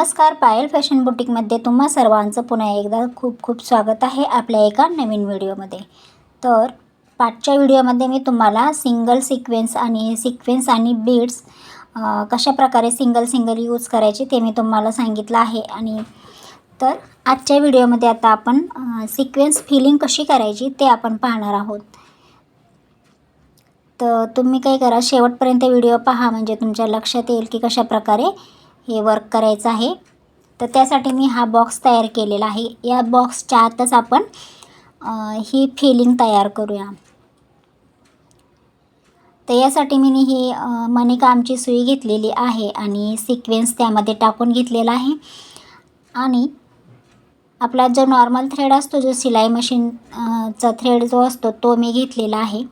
नमस्कार पायल फॅशन बुटीकमध्ये तुम्हा सर्वांचं पुन्हा एकदा खूप खूप स्वागत आहे आपल्या एका नवीन व्हिडिओमध्ये. तर पाठच्या व्हिडिओमध्ये मी तुम्हाला सिंगल सिक्वेन्स आणि सिक्वेन्स आणि बीड्स कशा प्रकारे सिंगल सिंगल यूज करायचे ते मी तुम्हाला सांगितलं आहे. आणि तर आजच्या व्हिडिओमध्ये आता आपण सिक्वेन्स फिलिंग कशी करायची ते आपण पाहणार आहोत. तर तुम्ही काय करा शेवटपर्यंत व्हिडिओ पहा म्हणजे तुमच्या लक्षात येईल की कशा प्रकारे हे वर्क करायचं आहे. तर त्यासाठी मी हा बॉक्स तयार केलेला आहे. या बॉक्सच्या आतच आपण ही फिलिंग तयार करूया. तर यासाठी मी ही मणिकामची सुई घेतलेली आहे आणि सिक्वेन्स त्यामध्ये टाकून घेतलेला आहे. आणि आपला जो नॉर्मल थ्रेड असतो जो सिलाई मशीनचा थ्रेड जो असतो तो मी घेतलेला आहे.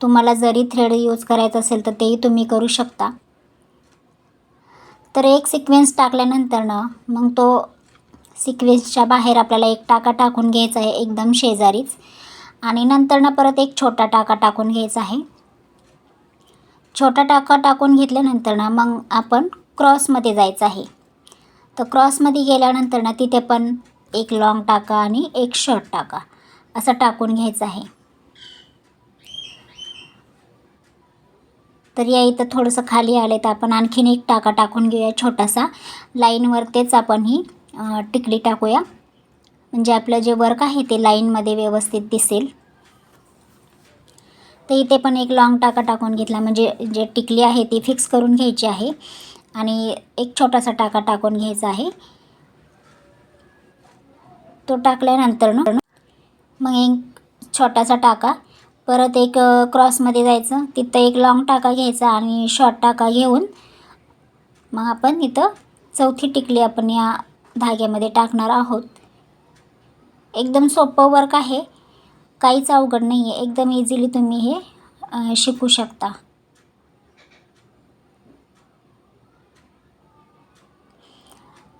तुम्हाला जरी थ्रेड यूज करायचा असेल तर तेही तुम्ही करू शकता. तर एक सिक्वेन्स टाकल्यानंतर ना मग तो सिक्वेन्सच्या बाहेर आपल्याला एक टाका टाकून घ्यायचा आहे एकदम शेजारीच. आणि नंतर ना परत एक छोटा टाका टाकून घ्यायचा आहे. छोटा टाका टाकून घेतल्यानंतर ना मग आपण क्रॉसमध्ये जायचं आहे. तर क्रॉसमध्ये गेल्यानंतर ना तिथे पण एक लॉंग टाका आणि एक शॉर्ट टाका असं टाकून घ्यायचं आहे. तर या इथं थोडंसं खाली आले तर आपण. आणखीन एक टाका टाकून घेऊया छोटासा. लाईनवर तेच आपण ही टिकली टाकूया. म्हणजे आपलं जे वर्क आहे ते लाईनमध्ये व्यवस्थित दिसेल. तर इथे पण एक लॉंग टाका टाकून घेतला. म्हणजे जे टिकली आहे ती फिक्स करून घ्यायची आहे. आणि एक छोटासा टाका टाकून घ्यायचा आहे. तो टाकल्यानंतर मग एक छोटासा टाका परत एक क्रॉसमध्ये जायचं. तिथं एक लॉंग टाका घ्यायचा आणि शॉर्ट टाका घेऊन मग आपण इथं चौथी टिकली आपण या धाग्यामध्ये टाकणार आहोत. एकदम सोपं वर्क आहे. काहीच अवघड नाही आहे एकदम इझिली तुम्ही हे शिकू शकता.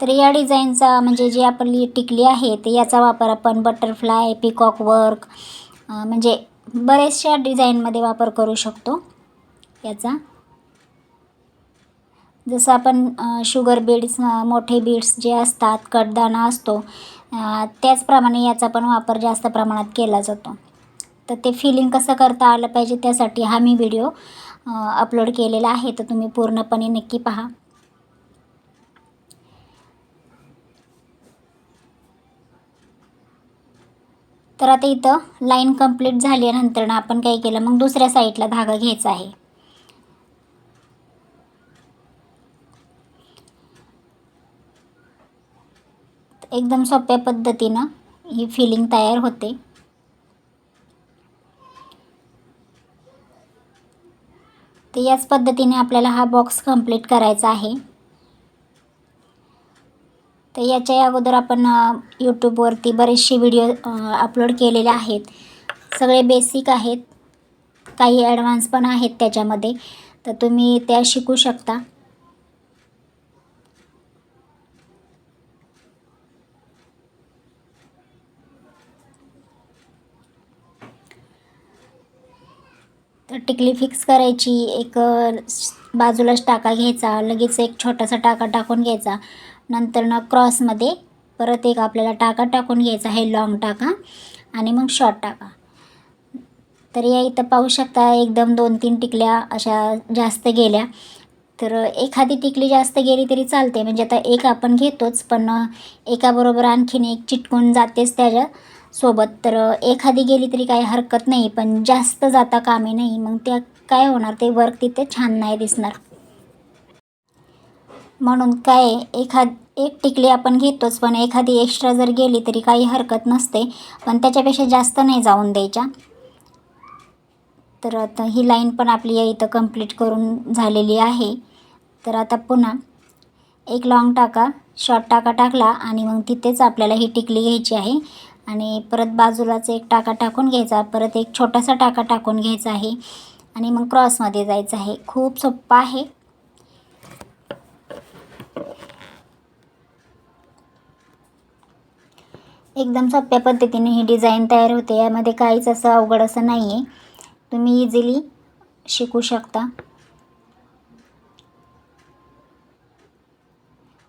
तर या डिझाईनचा म्हणजे जी आपली टिकली आहे ते याचा वापर आपण बटरफ्लाय पिकॉक वर्क म्हणजे बरेचशा डिझाईनमध्ये वापर करू शकतो याचा. जसं आपण शुगर बीड्स मोठे बीड्स जे असतात कडदाणा असतो त्याचप्रमाणे याचा पण वापर जास्त प्रमाणात केला जातो. तर ते फिलिंग कसं करता आलं पाहिजे त्यासाठी हा मी व्हिडिओ अपलोड केलेला आहे तर तुम्ही पूर्णपणे नक्की पहा. तर आता इथं लाईन कंप्लीट झाल्यानंतर ना आपण काय केलं मग दुसऱ्या साईडला धागा घ्यायचा आहे. एकदम सोप्या पद्धतीनं ही फिलिंग तयार होते. तर याच पद्धतीने आपल्याला हा बॉक्स कंप्लीट करायचा आहे. तर याच्या अगोदर आपण यूट्यूबवरती बरेचसे व्हिडिओ अपलोड केलेले आहेत. सगळे बेसिक आहेत. काही ॲडव्हान्स पण आहेत त्याच्यामध्ये. तर तुम्ही त्या शिकू शकता. तर टिकली फिक्स करायची. एक बाजूलाच टाका घ्यायचा. लगेच एक छोटासा टाका टाकून घ्यायचा. नंतर ना क्रॉसमध्ये परत एक आपल्याला टाका टाकून घ्यायचा आहे लाँग टाका. आणि मग शॉर्ट टाका. तर या इथं पाहू शकता एकदम दोन तीन टिकल्या अशा जास्त गेल्या. तर एखादी टिकली जास्त गेली तरी चालते. म्हणजे आता एक आपण घेतोच पण एकाबरोबर आणखीन एक चिटकून जातेच त्याच्या सोबत. तर एखादी गेली तरी काही हरकत नाही पण जास्त जाता कामे नाही. मग त्या काय होणार? ते वर्क तिथे छान नाही दिसणार. म्हणून काय एखाद एक टिकली आपण घेतोच पण एखादी एक्स्ट्रा जर गेली तरी काही हरकत नसते. पण त्याच्यापेक्षा जास्त नाही जाऊन द्यायच्या. तर आता ही लाईन पण आपली या इथं कंप्लीट करून झालेली आहे. तर आता पुन्हा एक लाँग टाका शॉर्ट टाका टाकला आणि मग तिथेच आपल्याला ही टिकली घ्यायची आहे. आणि परत बाजूलाच एक टाका टाकून घ्यायचा परत एक छोटासा टाका टाकून घ्यायचा आहे. आणि मग क्रॉसमध्ये जायचं आहे. खूप सोप्पं आहे. एकदम सोप्या पद्धतीने ही डिझाईन तयार होते. यामध्ये काहीच असं अवघड असं नाही आहे तुम्ही इझिली शिकू शकता.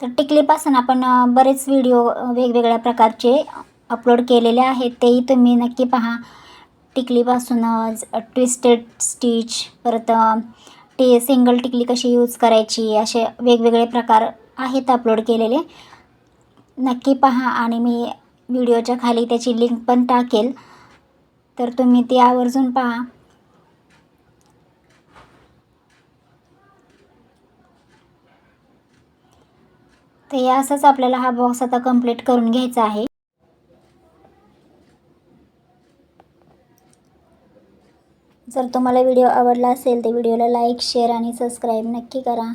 तर टिकलीपासून आपण बरेच व्हिडिओ वेगवेगळ्या प्रकारचे अपलोड केलेले आहेत. तेही तुम्ही नक्की पहा. टिकलीपासून ट्विस्टेड स्टिच परत टी सिंगल टिकली कशी यूज करायची असे वेगवेगळे प्रकार आहेत अपलोड केलेले. नक्की पहा आणि मी व्हिडिओच्या खाली त्याची लिंक पण टाकेल. तर तुम्ही ती आवर्जून पहा. तर या असंच आपल्याला हा बॉक्स आता कंप्लीट करून घ्यायचा आहे. जर तुम्हाला व्हिडिओ आवडला असेल तर व्हिडिओला लाईक शेअर आणि सबस्क्राईब नक्की करा.